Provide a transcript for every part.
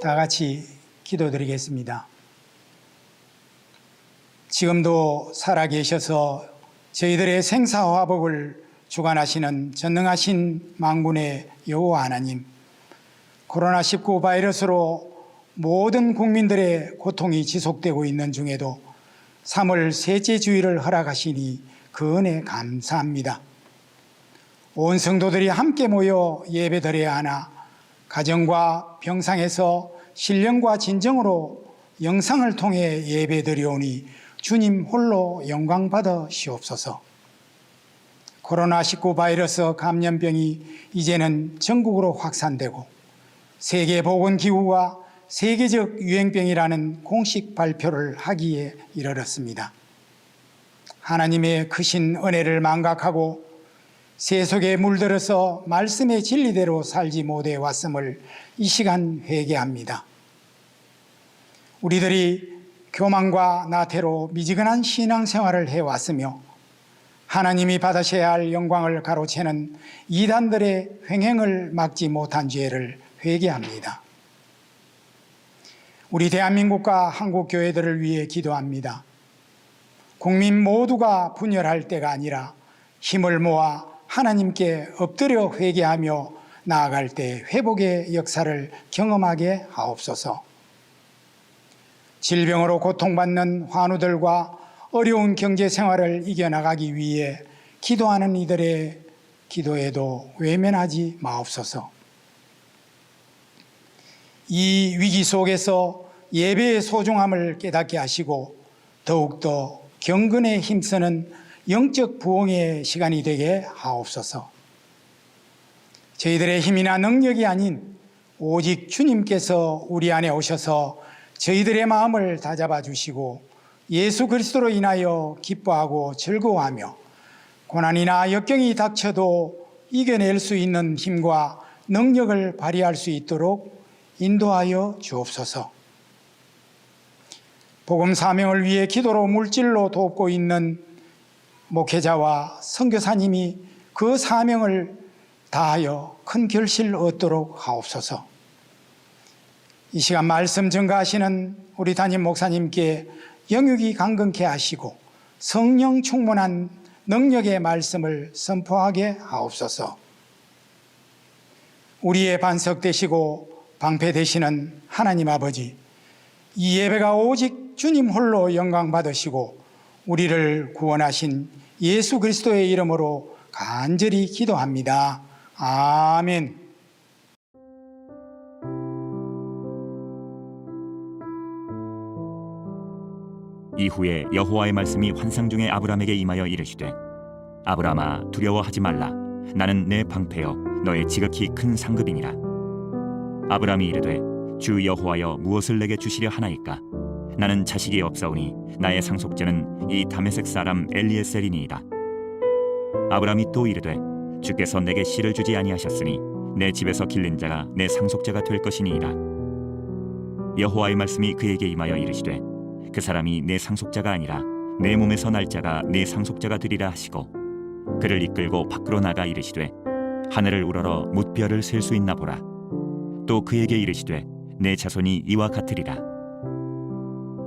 다 같이 기도드리겠습니다. 지금도 살아계셔서 저희들의 생사화복을 주관하시는 전능하신 망군의 여호와 하나님, 코로나19 바이러스로 모든 국민들의 고통이 지속되고 있는 중에도 3월 셋째 주일을 허락하시니 그 은혜 감사합니다. 온 성도들이 함께 모여 예배드려야 하나 가정과 병상에서 신령과 진정으로 영상을 통해 예배드려오니 주님 홀로 영광 받아 시옵소서. 코로나19 바이러스 감염병이 이제는 전국으로 확산되고 세계보건기구가 세계적 유행병이라는 공식 발표를 하기에 이르렀습니다. 하나님의 크신 은혜를 망각하고 세속에 물들어서 말씀의 진리대로 살지 못해 왔음을 이 시간 회개합니다. 우리들이 교만과 나태로 미지근한 신앙생활을 해왔으며 하나님이 받으셔야 할 영광을 가로채는 이단들의 횡행을 막지 못한 죄를 회개합니다. 우리 대한민국과 한국 교회들을 위해 기도합니다. 국민 모두가 분열할 때가 아니라 힘을 모아 하나님께 엎드려 회개하며 나아갈 때 회복의 역사를 경험하게 하옵소서. 질병으로 고통받는 환우들과 어려운 경제 생활을 이겨나가기 위해 기도하는 이들의 기도에도 외면하지 마옵소서. 이 위기 속에서 예배의 소중함을 깨닫게 하시고 더욱더 경건에 힘쓰는 영적 부흥의 시간이 되게 하옵소서. 저희들의 힘이나 능력이 아닌 오직 주님께서 우리 안에 오셔서 저희들의 마음을 다잡아 주시고 예수 그리스도로 인하여 기뻐하고 즐거워하며 고난이나 역경이 닥쳐도 이겨낼 수 있는 힘과 능력을 발휘할 수 있도록 인도하여 주옵소서. 복음 사명을 위해 기도로 물질로 돕고 있는 목회자와 선교사님이 그 사명을 다하여 큰 결실을 얻도록 하옵소서. 이 시간 말씀 전가하시는 우리 담임 목사님께 영육이 강건케 하시고 성령 충만한 능력의 말씀을 선포하게 하옵소서. 우리의 반석 되시고 방패 되시는 하나님 아버지, 이 예배가 오직 주님 홀로 영광 받으시고 우리를 구원하신 예수 그리스도의 이름으로 간절히 기도합니다. 아멘. 이후에 여호와의 말씀이 환상 중에 아브람에게 임하여 이르시되 아브라마 두려워하지 말라 나는 내 방패여 너의 지극히 큰 상급이니라 아브람이 이르되 주 여호와여 무엇을 내게 주시려 하나이까 나는 자식이 없사오니 나의 상속자는 이 다메섹 사람 엘리에셀이니이다. 아브람이 또 이르되 주께서 내게 씨를 주지 아니하셨으니 내 집에서 길른 자가 내 상속자가 될 것이니이다. 여호와의 말씀이 그에게 임하여 이르시되 그 사람이 내 상속자가 아니라 내 몸에서 날 자가 내 상속자가 되리라 하시고 그를 이끌고 밖으로 나가 이르시되 하늘을 우러러 뭇별을 셀 수 있나 보라. 또 그에게 이르시되 내 자손이 이와 같으리라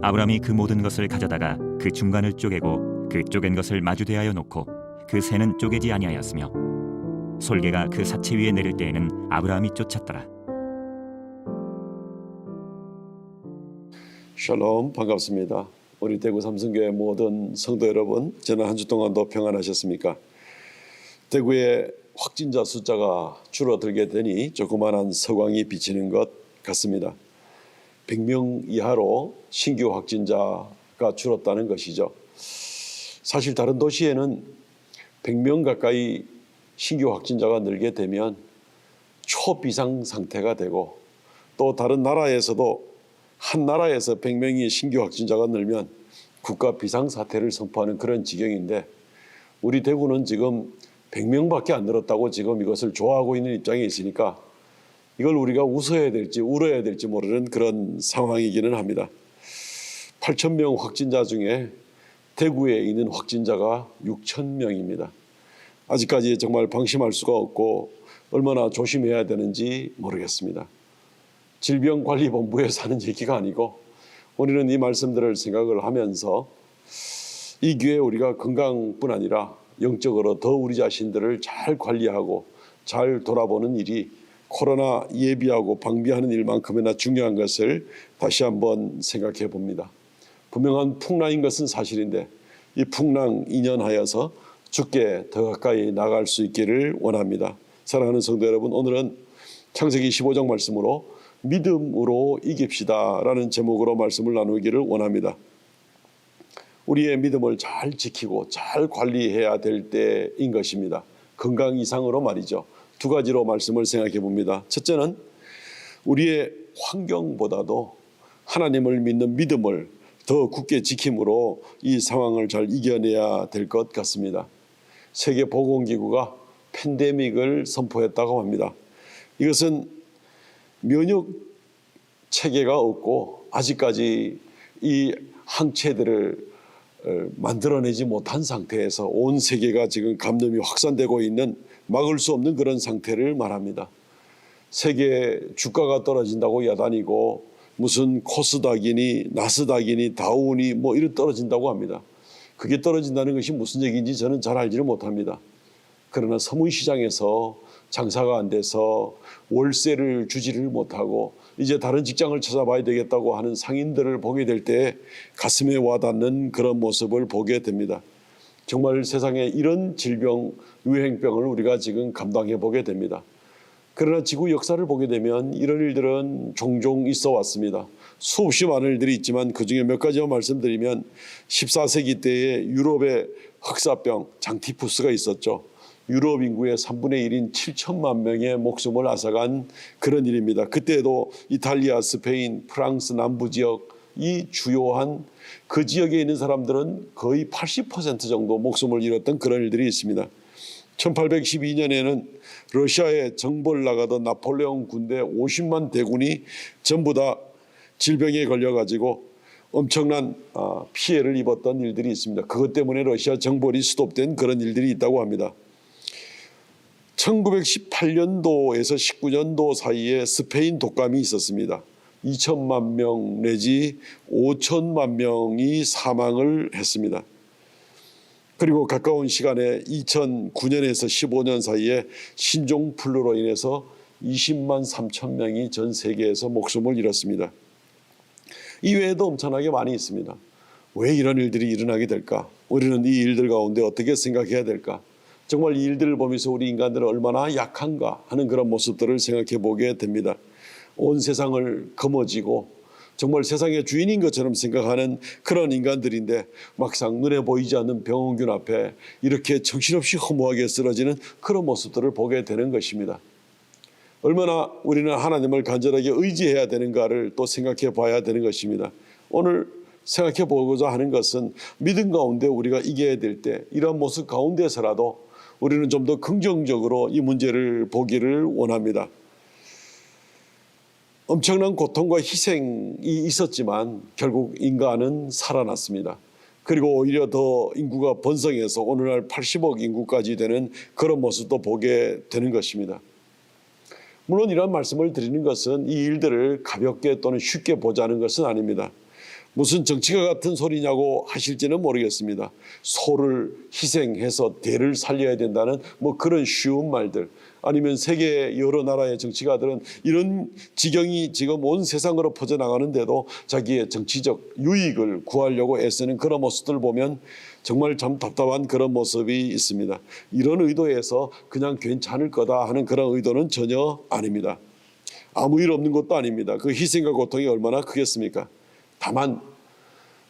아브람이 그 모든 것을 가져다가 그 중간을 쪼개고 그 쪼갠 것을 마주대하여 놓고 그 새는 쪼개지 아니하였으며 솔개가 그 사체 위에 내릴 때에는 아브라함이 쫓았더라. 샬롬 반갑습니다. 우리 대구 삼성교회 모든 성도 여러분, 지난 한 주 동안도 평안하셨습니까? 대구의 확진자 숫자가 줄어들게 되니 조그마한 서광이 비치는 것 같습니다. 100명 이하로 신규 확진자가 줄었다는 것이죠. 사실 다른 도시에는 100명 가까이 신규 확진자가 늘게 되면 초비상 상태가 되고 또 다른 나라에서도 한 나라에서 100명이 신규 확진자가 늘면 국가 비상 사태를 선포하는 그런 지경인데 우리 대구는 지금 100명밖에 안 늘었다고 지금 이것을 좋아하고 있는 입장에 있으니까 이걸 우리가 웃어야 될지 울어야 될지 모르는 그런 상황이기는 합니다. 8천 명 확진자 중에 대구에 있는 확진자가 6천 명입니다. 아직까지 정말 방심할 수가 없고 얼마나 조심해야 되는지 모르겠습니다. 질병관리본부에서 하는 얘기가 아니고 우리는 이 말씀들을 생각을 하면서 이 기회에 우리가 건강뿐 아니라 영적으로 더 우리 자신들을 잘 관리하고 잘 돌아보는 일이 코로나 예비하고 방비하는 일만큼이나 중요한 것을 다시 한번 생각해 봅니다. 분명한 풍랑인 것은 사실인데 이 풍랑 인연하여서 주께 더 가까이 나갈 수 있기를 원합니다. 사랑하는 성도 여러분, 오늘은 창세기 15장 말씀으로 믿음으로 이깁시다라는 제목으로 말씀을 나누기를 원합니다. 우리의 믿음을 잘 지키고 잘 관리해야 될 때인 것입니다. 건강 이상으로 말이죠. 두 가지로 말씀을 생각해 봅니다. 첫째는 우리의 환경보다도 하나님을 믿는 믿음을 더 굳게 지킴으로 이 상황을 잘 이겨내야 될 것 같습니다. 세계 보건기구가 팬데믹을 선포했다고 합니다. 이것은 면역 체계가 없고 아직까지 이 항체들을 어, 만들어내지 못한 상태에서 온 세계가 지금 감염이 확산되고 있는 막을 수 없는 그런 상태를 말합니다. 세계 주가가 떨어진다고 야단이고 무슨 코스닥이니 나스닥이니 다우니 뭐 이런 떨어진다고 합니다. 그게 떨어진다는 것이 무슨 얘기인지 저는 잘 알지를 못합니다. 그러나 서문시장에서 장사가 안 돼서 월세를 주지를 못하고 이제 다른 직장을 찾아봐야 되겠다고 하는 상인들을 보게 될 때 가슴에 와닿는 그런 모습을 보게 됩니다. 정말 세상에 이런 질병, 유행병을 우리가 지금 감당해 보게 됩니다. 그러나 지구 역사를 보게 되면 이런 일들은 종종 있어 왔습니다. 수없이 많은 일들이 있지만 그 중에 몇 가지만 말씀드리면 14세기 때에 유럽의 흑사병, 장티푸스가 있었죠. 유럽 인구의 3분의 1인 7천만 명의 목숨을 앗아간 그런 일입니다. 그때도 이탈리아, 스페인, 프랑스 남부 지역 이 주요한 그 지역에 있는 사람들은 거의 80% 정도 목숨을 잃었던 그런 일들이 있습니다. 1812년에는 러시아에 정벌 나가던 나폴레옹 군대 50만 대군이 전부 다 질병에 걸려가지고 엄청난 아, 피해를 입었던 일들이 있습니다. 그것 때문에 러시아 정벌이 스톱된 그런 일들이 있다고 합니다. 1918년도에서 19년도 사이에 스페인 독감이 있었습니다. 2천만 명 내지 5천만 명이 사망을 했습니다. 그리고 가까운 시간에 2009년에서 15년 사이에 신종 플루로 인해서 20만 3천 명이 전 세계에서 목숨을 잃었습니다. 이외에도 엄청나게 많이 있습니다. 왜 이런 일들이 일어나게 될까? 우리는 이 일들 가운데 어떻게 생각해야 될까? 정말 이 일들을 보면서 우리 인간들은 얼마나 약한가 하는 그런 모습들을 생각해 보게 됩니다. 온 세상을 거머쥐고 정말 세상의 주인인 것처럼 생각하는 그런 인간들인데 막상 눈에 보이지 않는 병원균 앞에 이렇게 정신없이 허무하게 쓰러지는 그런 모습들을 보게 되는 것입니다. 얼마나 우리는 하나님을 간절하게 의지해야 되는가를 또 생각해 봐야 되는 것입니다. 오늘 생각해 보고자 하는 것은 믿음 가운데 우리가 이겨야 될 때 이런 모습 가운데서라도 우리는 좀 더 긍정적으로 이 문제를 보기를 원합니다. 엄청난 고통과 희생이 있었지만 결국 인간은 살아났습니다. 그리고 오히려 더 인구가 번성해서 오늘날 80억 인구까지 되는 그런 모습도 보게 되는 것입니다. 물론 이런 말씀을 드리는 것은 이 일들을 가볍게 또는 쉽게 보자는 것은 아닙니다. 무슨 정치가 같은 소리냐고 하실지는 모르겠습니다. 소를 희생해서 대를 살려야 된다는 뭐 그런 쉬운 말들 아니면 세계 여러 나라의 정치가들은 이런 지경이 지금 온 세상으로 퍼져나가는데도 자기의 정치적 유익을 구하려고 애쓰는 그런 모습들을 보면 정말 참 답답한 그런 모습이 있습니다. 이런 의도에서 그냥 괜찮을 거다 하는 그런 의도는 전혀 아닙니다. 아무 일 없는 것도 아닙니다. 그 희생과 고통이 얼마나 크겠습니까? 다만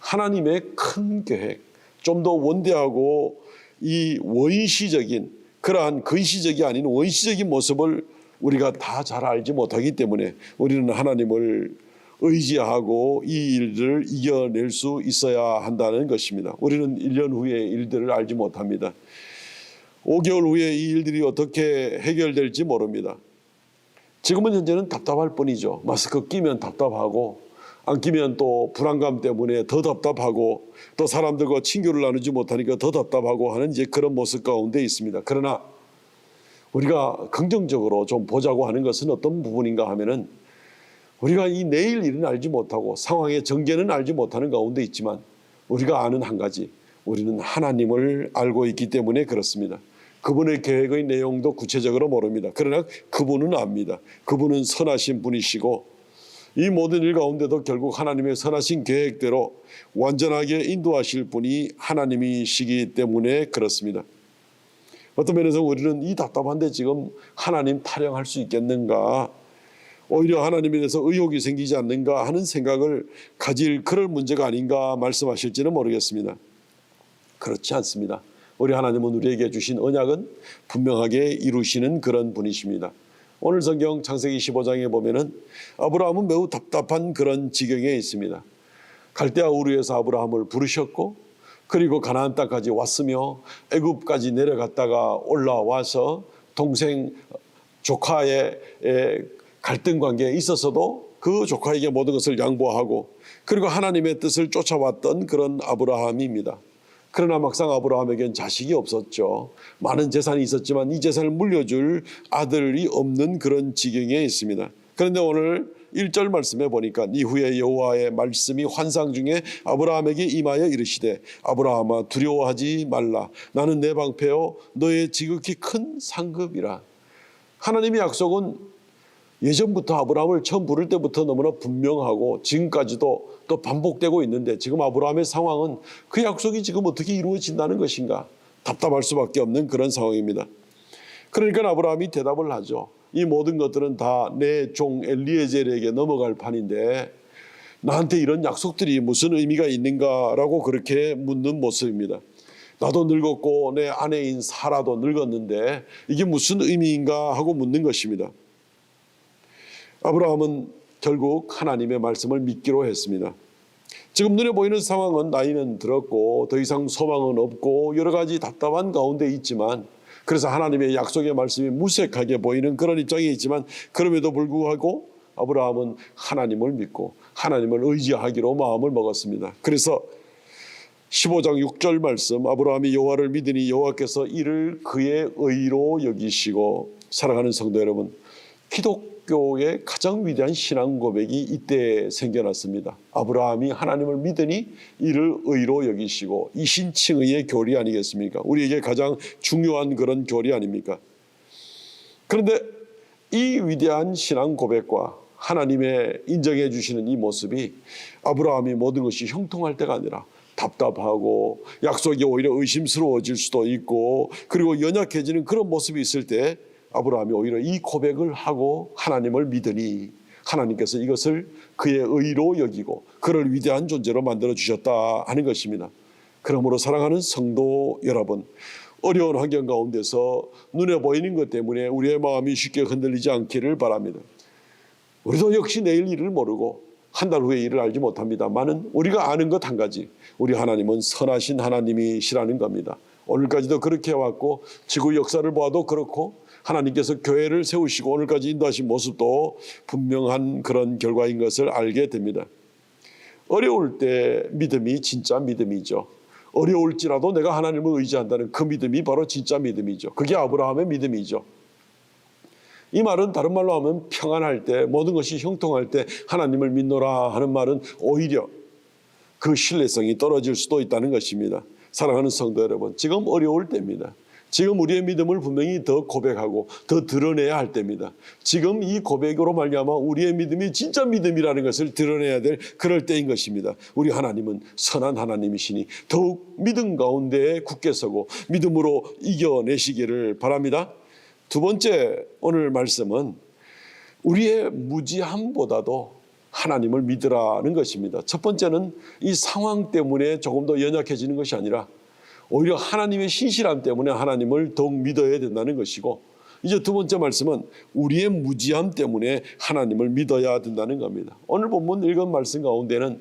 하나님의 큰 계획, 좀 더 원대하고 이 원시적인 그러한 근시적이 아닌 원시적인 모습을 우리가 다 잘 알지 못하기 때문에 우리는 하나님을 의지하고 이 일들을 이겨낼 수 있어야 한다는 것입니다. 우리는 1년 후의 일들을 알지 못합니다. 5개월 후에 이 일들이 어떻게 해결될지 모릅니다. 지금은 현재는 답답할 뿐이죠. 마스크 끼면 답답하고 안 끼면 또 불안감 때문에 더 답답하고 또 사람들과 친교를 나누지 못하니까 더 답답하고 하는 이제 그런 모습 가운데 있습니다. 그러나 우리가 긍정적으로 좀 보자고 하는 것은 어떤 부분인가 하면은 우리가 이 내일 일은 알지 못하고 상황의 전개는 알지 못하는 가운데 있지만 우리가 아는 한 가지 우리는 하나님을 알고 있기 때문에 그렇습니다. 그분의 계획의 내용도 구체적으로 모릅니다. 그러나 그분은 압니다. 그분은 선하신 분이시고 이 모든 일 가운데도 결국 하나님의 선하신 계획대로 완전하게 인도하실 분이 하나님이시기 때문에 그렇습니다. 어떤 면에서 우리는 이 답답한데 지금 하나님 타령할 수 있겠는가? 오히려 하나님에 대해서 의혹이 생기지 않는가 하는 생각을 가질 그럴 문제가 아닌가 말씀하실지는 모르겠습니다. 그렇지 않습니다. 우리 하나님은 우리에게 주신 언약은 분명하게 이루시는 그런 분이십니다. 오늘 성경 창세기 15장에 보면은 아브라함은 매우 답답한 그런 지경에 있습니다. 갈대아 우르에서 아브라함을 부르셨고 그리고 가나안 땅까지 왔으며 애굽까지 내려갔다가 올라와서 동생 조카의 에, 갈등 관계에 있어서도 그 조카에게 모든 것을 양보하고 그리고 하나님의 뜻을 쫓아왔던 그런 아브라함입니다. 그러나 막상 아브라함에겐 자식이 없었죠. 많은 재산이 있었지만 이 재산을 물려줄 아들이 없는 그런 지경에 있습니다. 그런데 오늘 1절 말씀에 보니까 이후에 여호와의 말씀이 환상 중에 아브라함에게 임하여 이르시되 아브라함아 두려워하지 말라 나는 내 방패요 너의 지극히 큰 상급이라 하나님의 약속은 예전부터 아브라함을 처음 부를 때부터 너무나 분명하고 지금까지도 또 반복되고 있는데 지금 아브라함의 상황은 그 약속이 지금 어떻게 이루어진다는 것인가 답답할 수밖에 없는 그런 상황입니다. 그러니까 아브라함이 대답을 하죠. 이 모든 것들은 다 내 종 엘리에젤에게 넘어갈 판인데 나한테 이런 약속들이 무슨 의미가 있는가라고 그렇게 묻는 모습입니다. 나도 늙었고 내 아내인 사라도 늙었는데 이게 무슨 의미인가 하고 묻는 것입니다. 아브라함은 결국 하나님의 말씀을 믿기로 했습니다. 지금 눈에 보이는 상황은 나이는 들었고 더 이상 소망은 없고 여러 가지 답답한 가운데 있지만 그래서 하나님의 약속의 말씀이 무색하게 보이는 그런 입장에 있지만 그럼에도 불구하고 아브라함은 하나님을 믿고 하나님을 의지하기로 마음을 먹었습니다. 그래서 15장 6절 말씀 아브라함이 여호와를 믿으니 여호와께서 이를 그의 의로 여기시고 사랑하는 성도 여러분 기독 교의 가장 위대한 신앙 고백이 이때 생겨났습니다. 아브라함이 하나님을 믿으니 이를 의로 여기시고 이 신칭의의 교리 아니겠습니까? 우리에게 가장 중요한 그런 교리 아닙니까? 그런데 이 위대한 신앙 고백과 하나님의 인정해 주시는 이 모습이 아브라함이 모든 것이 형통할 때가 아니라 답답하고 약속이 오히려 의심스러워질 수도 있고 그리고 연약해지는 그런 모습이 있을 때 아브라함이 오히려 이 고백을 하고 하나님을 믿으니 하나님께서 이것을 그의 의로 여기고 그를 위대한 존재로 만들어 주셨다 하는 것입니다. 그러므로 사랑하는 성도 여러분, 어려운 환경 가운데서 눈에 보이는 것 때문에 우리의 마음이 쉽게 흔들리지 않기를 바랍니다. 우리도 역시 내일 일을 모르고 한 달 후의 일을 알지 못합니다만은 우리가 아는 것 한 가지, 우리 하나님은 선하신 하나님이시라는 겁니다. 오늘까지도 그렇게 해왔고 지구 역사를 보아도 그렇고 하나님께서 교회를 세우시고 오늘까지 인도하신 모습도 분명한 그런 결과인 것을 알게 됩니다. 어려울 때 믿음이 진짜 믿음이죠. 어려울지라도 내가 하나님을 의지한다는 그 믿음이 바로 진짜 믿음이죠. 그게 아브라함의 믿음이죠. 이 말은 다른 말로 하면 평안할 때 모든 것이 형통할 때 하나님을 믿노라 하는 말은 오히려 그 신뢰성이 떨어질 수도 있다는 것입니다. 사랑하는 성도 여러분, 지금 어려울 때입니다. 지금 우리의 믿음을 분명히 더 고백하고 더 드러내야 할 때입니다. 지금 이 고백으로 말미암아 우리의 믿음이 진짜 믿음이라는 것을 드러내야 될 그럴 때인 것입니다. 우리 하나님은 선한 하나님이시니 더욱 믿음 가운데 굳게 서고 믿음으로 이겨내시기를 바랍니다. 두 번째 오늘 말씀은 우리의 무지함보다도 하나님을 믿으라는 것입니다. 첫 번째는 이 상황 때문에 조금 더 연약해지는 것이 아니라 오히려 하나님의 신실함 때문에 하나님을 더욱 믿어야 된다는 것이고 이제 두 번째 말씀은 우리의 무지함 때문에 하나님을 믿어야 된다는 겁니다. 오늘 본문 읽은 말씀 가운데는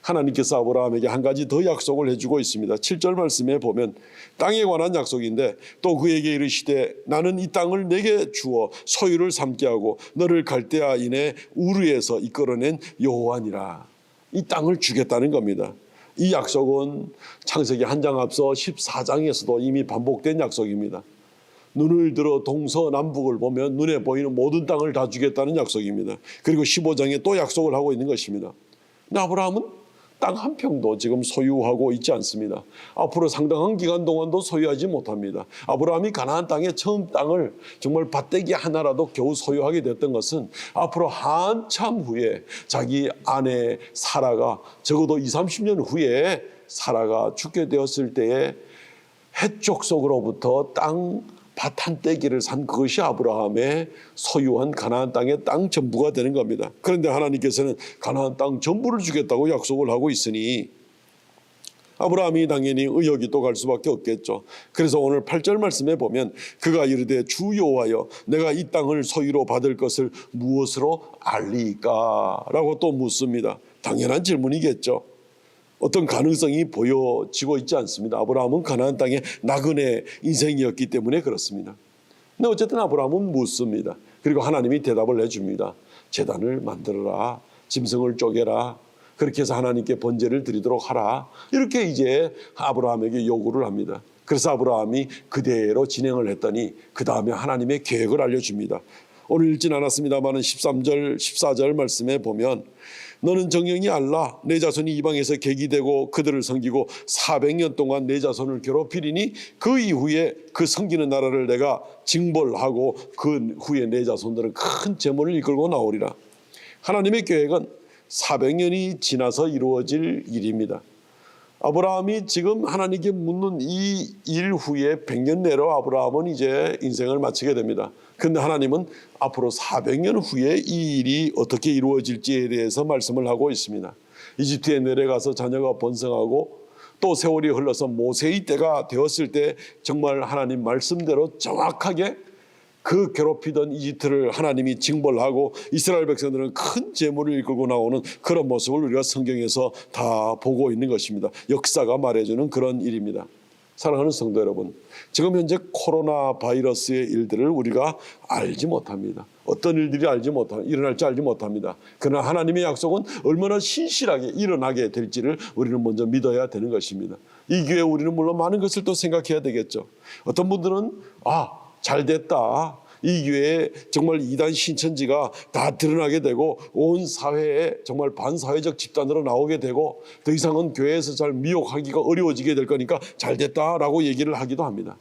하나님께서 아브라함에게 한 가지 더 약속을 해주고 있습니다. 7절 말씀에 보면 땅에 관한 약속인데 또 그에게 이르시되 나는 이 땅을 내게 주어 소유를 삼게 하고 너를 갈대아인의 우르에서 이끌어낸 여호와니라. 이 땅을 주겠다는 겁니다. 이 약속은 창세기 한 장 앞서 14장에서도 이미 반복된 약속입니다. 눈을 들어 동서남북을 보면 눈에 보이는 모든 땅을 다 주겠다는 약속입니다. 그리고 15장에 또 약속을 하고 있는 것입니다. 아브라함은 땅 한 평도 지금 소유하고 있지 않습니다. 앞으로 상당한 기간 동안도 소유하지 못합니다. 아브라함이 가나안 땅의 처음 땅을 정말 밭대기 하나라도 겨우 소유하게 됐던 것은 앞으로 한참 후에 자기 아내 사라가 적어도 2, 30년 후에 사라가 죽게 되었을 때에 해쪽 속으로부터 땅 밭한 떼기를 산 그것이 아브라함의 소유한 가나안 땅의 땅 전부가 되는 겁니다. 그런데 하나님께서는 가나안 땅 전부를 주겠다고 약속을 하고 있으니 아브라함이 당연히 의욕이 또 갈 수밖에 없겠죠. 그래서 오늘 8절 말씀에 보면 그가 이르되 주 여호와여 내가 이 땅을 소유로 받을 것을 무엇으로 알리까라고 또 묻습니다. 당연한 질문이겠죠. 어떤 가능성이 보여지고 있지 않습니다. 아브라함은 가나안 땅의 나그네 인생이었기 때문에 그렇습니다. 근데 어쨌든 아브라함은 묻습니다. 그리고 하나님이 대답을 해줍니다. 재단을 만들어라. 짐승을 쪼개라. 그렇게 해서 하나님께 번제를 드리도록 하라. 이렇게 이제 아브라함에게 요구를 합니다. 그래서 아브라함이 그대로 진행을 했더니 그 다음에 하나님의 계획을 알려줍니다. 오늘 읽진 않았습니다만은 13절, 14절 말씀에 보면 너는 정령이 알라 내 자손이 이방에서 객이되고 그들을 섬기고 400년 동안 내 자손을 괴롭히리니 그 이후에 그 섬기는 나라를 내가 징벌하고 그 후에 내 자손들은 큰 재물을 이끌고 나오리라. 하나님의 계획은 400년이 지나서 이루어질 일입니다. 아브라함이 지금 하나님께 묻는 이 일 후에 100년 내로 아브라함은 이제 인생을 마치게 됩니다. 근데 하나님은 앞으로 400년 후에 이 일이 어떻게 이루어질지에 대해서 말씀을 하고 있습니다. 이집트에 내려가서 자녀가 번성하고 또 세월이 흘러서 모세의 때가 되었을 때 정말 하나님 말씀대로 정확하게 그 괴롭히던 이집트를 하나님이 징벌하고 이스라엘 백성들은 큰 재물을 이끌고 나오는 그런 모습을 우리가 성경에서 다 보고 있는 것입니다. 역사가 말해주는 그런 일입니다. 사랑하는 성도 여러분, 지금 현재 코로나 바이러스의 일들을 우리가 알지 못합니다. 어떤 일들이 알지 못하, 일어날지 알지 못합니다. 그러나 하나님의 약속은 얼마나 신실하게 일어나게 될지를 우리는 먼저 믿어야 되는 것입니다. 이 기회에 우리는 물론 많은 것을 또 생각해야 되겠죠. 어떤 분들은 아, 잘 됐다. 이 기회에 정말 이단 신천지가 다 드러나게 되고 온 사회에 정말 반사회적 집단으로 나오게 되고 더 이상은 교회에서 잘 미혹하기가 어려워지게 될 거니까 잘 됐다라고 얘기를 하기도 합니다.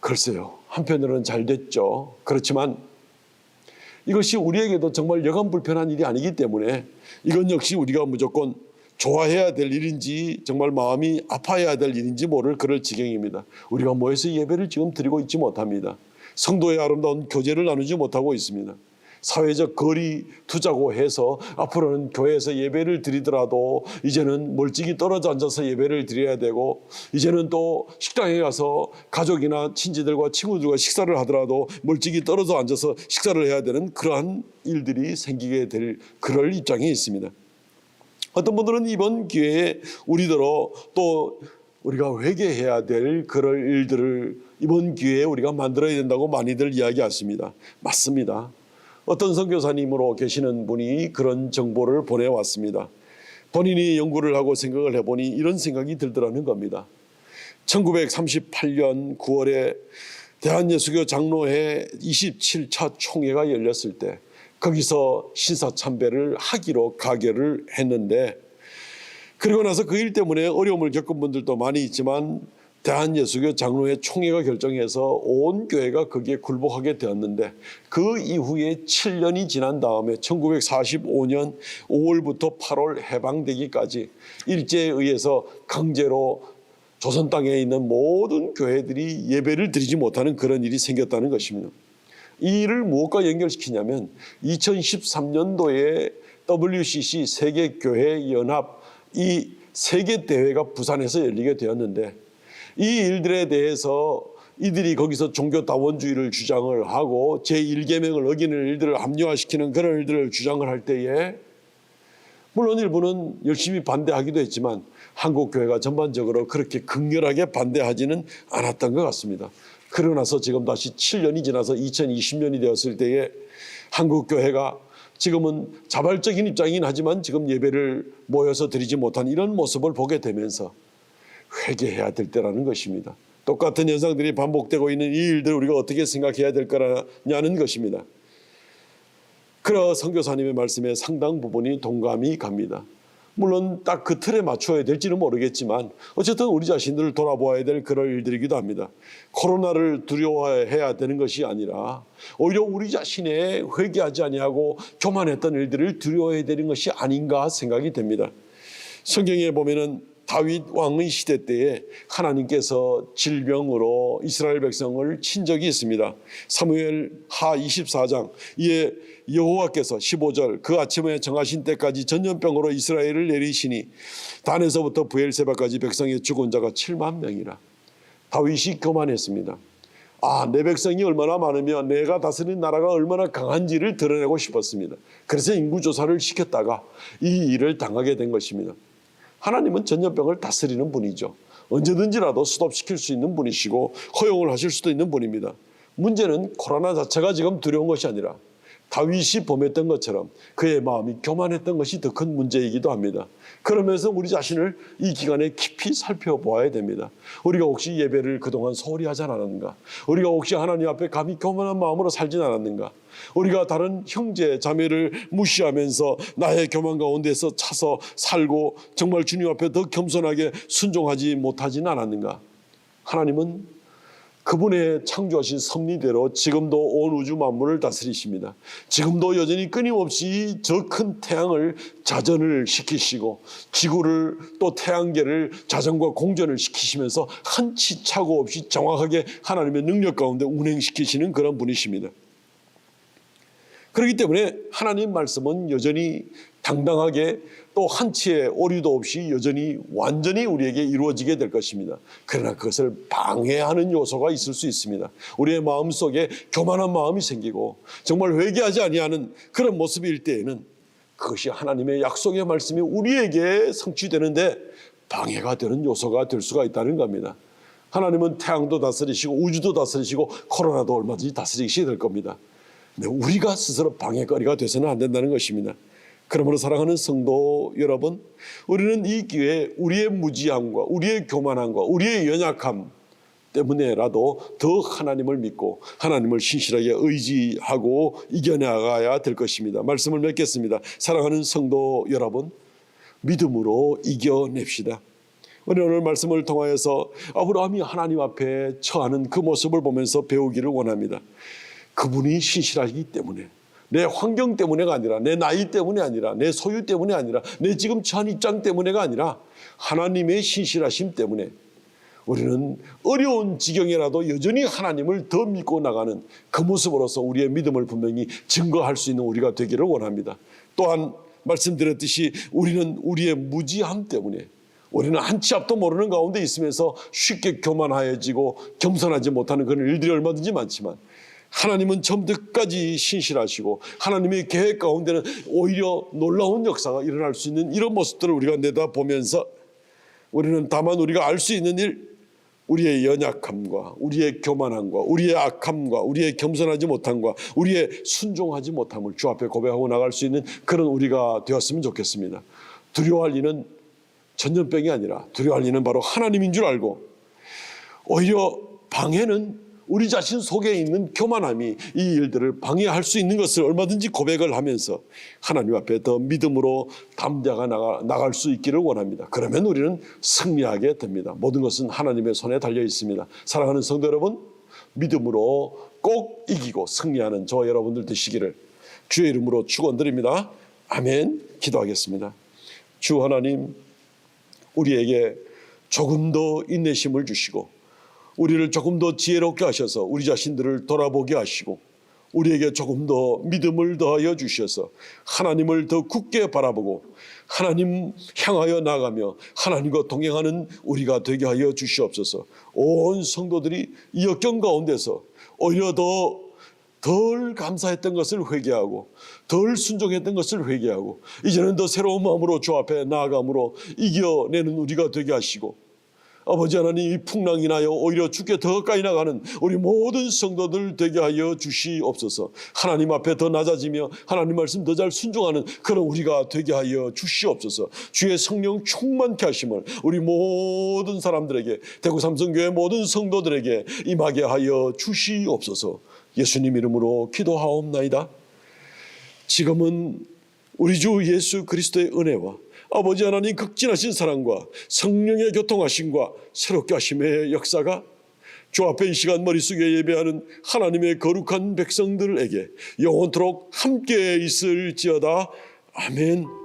글쎄요. 한편으로는 잘 됐죠. 그렇지만 이것이 우리에게도 정말 여간 불편한 일이 아니기 때문에 이건 역시 우리가 무조건 좋아해야 될 일인지 정말 마음이 아파해야 될 일인지 모를 그럴 지경입니다. 우리가 모여서 예배를 지금 드리고 있지 못합니다. 성도의 아름다운 교제를 나누지 못하고 있습니다. 사회적 거리 투자고 해서 앞으로는 교회에서 예배를 드리더라도 이제는 멀찍이 떨어져 앉아서 예배를 드려야 되고 이제는 또 식당에 가서 가족이나 친지들과 친구들과 식사를 하더라도 멀찍이 떨어져 앉아서 식사를 해야 되는 그러한 일들이 생기게 될 그럴 입장에 있습니다. 어떤 분들은 이번 기회에 우리더러 또 우리가 회개해야 될 그럴 일들을 이번 기회에 우리가 만들어야 된다고 많이들 이야기하십니다. 맞습니다. 어떤 선교사님으로 계시는 분이 그런 정보를 보내왔습니다. 본인이 연구를 하고 생각을 해보니 이런 생각이 들더라는 겁니다. 1938년 9월에 대한예수교 장로회 27차 총회가 열렸을 때 거기서 신사 참배를 하기로 가결을 했는데 그리고 나서 그 일 때문에 어려움을 겪은 분들도 많이 있지만 대한예수교 장로회 총회가 결정해서 온 교회가 거기에 굴복하게 되었는데 그 이후에 7년이 지난 다음에 1945년 5월부터 8월 해방되기까지 일제에 의해서 강제로 조선 땅에 있는 모든 교회들이 예배를 드리지 못하는 그런 일이 생겼다는 것입니다. 이 일을 무엇과 연결시키냐면 2013년도에 WCC 세계교회 연합 이 세계 대회가 부산에서 열리게 되었는데 이 일들에 대해서 이들이 거기서 종교 다원주의를 주장을 하고 제1계명을 어기는 일들을 합리화시키는 그런 일들을 주장을 할 때에 물론 일부는 열심히 반대하기도 했지만 한국 교회가 전반적으로 그렇게 극렬하게 반대하지는 않았던 것 같습니다. 그러고 나서 지금 다시 7년이 지나서 2020년이 되었을 때에 한국 교회가 지금은 자발적인 입장이긴 하지만 지금 예배를 모여서 드리지 못한 이런 모습을 보게 되면서 회개해야 될 때라는 것입니다. 똑같은 현상들이 반복되고 있는 이 일들을 우리가 어떻게 생각해야 될 거냐는 것입니다. 그러 선교사님의 말씀에 상당 부분이 동감이 갑니다. 물론 딱 그 틀에 맞춰야 될지는 모르겠지만 어쨌든 우리 자신들을 돌아보아야 될 그런 일들이기도 합니다. 코로나를 두려워해야 되는 것이 아니라 오히려 우리 자신의 회개하지 아니하고 교만했던 일들을 두려워해야 되는 것이 아닌가 생각이 됩니다. 성경에 보면은 다윗 왕의 시대 때에 하나님께서 질병으로 이스라엘 백성을 친 적이 있습니다. 사무엘 하 24장 이에 여호와께서 15절 그 아침에 정하신 때까지 전염병으로 이스라엘을 내리시니 단에서부터 부엘세바까지 백성의 죽은 자가 7만 명이라. 다윗이 교만했습니다. 아, 내 백성이 얼마나 많으면 내가 다스린 나라가 얼마나 강한지를 드러내고 싶었습니다. 그래서 인구조사를 시켰다가 이 일을 당하게 된 것입니다. 하나님은 전염병을 다스리는 분이죠. 언제든지라도 스톱시킬 수 있는 분이시고 허용을 하실 수도 있는 분입니다. 문제는 코로나 자체가 지금 두려운 것이 아니라 다윗이 범했던 것처럼 그의 마음이 교만했던 것이 더 큰 문제이기도 합니다. 그러면서 우리 자신을 이 기간에 깊이 살펴보아야 됩니다. 우리가 혹시 예배를 그동안 소홀히 하지 않았는가? 우리가 혹시 하나님 앞에 감히 교만한 마음으로 살진 않았는가? 우리가 다른 형제 자매를 무시하면서 나의 교만 가운데서 차서 살고 정말 주님 앞에 더 겸손하게 순종하지 못하지는 않았는가? 하나님은 그분의 창조하신 섭리대로 지금도 온 우주 만물을 다스리십니다. 지금도 여전히 끊임없이 저 큰 태양을 자전을 시키시고 지구를 또 태양계를 자전과 공전을 시키시면서 한치 차고 없이 정확하게 하나님의 능력 가운데 운행시키시는 그런 분이십니다. 그렇기 때문에 하나님 말씀은 여전히 당당하게 또 한치의 오류도 없이 여전히 완전히 우리에게 이루어지게 될 것입니다. 그러나 그것을 방해하는 요소가 있을 수 있습니다. 우리의 마음 속에 교만한 마음이 생기고 정말 회개하지 아니하는 그런 모습일 때에는 그것이 하나님의 약속의 말씀이 우리에게 성취되는데 방해가 되는 요소가 될 수가 있다는 겁니다. 하나님은 태양도 다스리시고 우주도 다스리시고 코로나도 얼마든지 다스리시게 될 겁니다. 우리가 스스로 방해거리가 돼서는 안 된다는 것입니다. 그러므로 사랑하는 성도 여러분, 우리는 이 기회에 우리의 무지함과 우리의 교만함과 우리의 연약함 때문에라도 더 하나님을 믿고 하나님을 신실하게 의지하고 이겨나가야 될 것입니다. 말씀을 맺겠습니다. 사랑하는 성도 여러분, 믿음으로 이겨냅시다. 우리 오늘 말씀을 통하여서 아브라함이 하나님 앞에 처하는 그 모습을 보면서 배우기를 원합니다. 그분이 신실하기 때문에 내 환경 때문에가 아니라 내 나이 때문에 아니라 내 소유 때문에 아니라 내 지금 처한 입장 때문에가 아니라 하나님의 신실하심 때문에 우리는 어려운 지경이라도 여전히 하나님을 더 믿고 나가는 그 모습으로서 우리의 믿음을 분명히 증거할 수 있는 우리가 되기를 원합니다. 또한 말씀드렸듯이 우리는 우리의 무지함 때문에 우리는 한 치 앞도 모르는 가운데 있으면서 쉽게 교만하여지고 겸손하지 못하는 그런 일들이 얼마든지 많지만 하나님은 끝까지 신실하시고 하나님의 계획 가운데는 오히려 놀라운 역사가 일어날 수 있는 이런 모습들을 우리가 내다보면서 우리는 다만 우리가 알 수 있는 일 우리의 연약함과 우리의 교만함과 우리의 악함과 우리의 겸손하지 못함과 우리의 순종하지 못함을 주 앞에 고백하고 나갈 수 있는 그런 우리가 되었으면 좋겠습니다. 두려워할 일은 전염병이 아니라 두려워할 일은 바로 하나님인 줄 알고 오히려 방해는 우리 자신 속에 있는 교만함이 이 일들을 방해할 수 있는 것을 얼마든지 고백을 하면서 하나님 앞에 더 믿음으로 담대가 나가, 나갈 수 있기를 원합니다. 그러면 우리는 승리하게 됩니다. 모든 것은 하나님의 손에 달려 있습니다. 사랑하는 성도 여러분, 믿음으로 꼭 이기고 승리하는 저 여러분들 되시기를 주의 이름으로 축원드립니다. 아멘. 기도하겠습니다. 주 하나님, 우리에게 조금 더 인내심을 주시고 우리를 조금 더 지혜롭게 하셔서 우리 자신들을 돌아보게 하시고 우리에게 조금 더 믿음을 더하여 주셔서 하나님을 더 굳게 바라보고 하나님 향하여 나가며 하나님과 동행하는 우리가 되게 하여 주시옵소서. 온 성도들이 이 역경 가운데서 오히려 더 덜 감사했던 것을 회개하고 덜 순종했던 것을 회개하고 이제는 더 새로운 마음으로 주 앞에 나아감으로 이겨내는 우리가 되게 하시고 아버지 하나님 이 풍랑이 나여 오히려 주께 더 가까이 나가는 우리 모든 성도들 되게 하여 주시옵소서. 하나님 앞에 더 낮아지며 하나님 말씀 더 잘 순종하는 그런 우리가 되게 하여 주시옵소서. 주의 성령 충만케 하심을 우리 모든 사람들에게 대구 삼성교회 모든 성도들에게 임하게 하여 주시옵소서. 예수님 이름으로 기도하옵나이다. 지금은 우리 주 예수 그리스도의 은혜와 아버지 하나님 극진하신 사랑과 성령의 교통하심과 새롭게 하심의 역사가 주 앞에 이 시간 머릿속에 예배하는 하나님의 거룩한 백성들에게 영원토록 함께 있을지어다. 아멘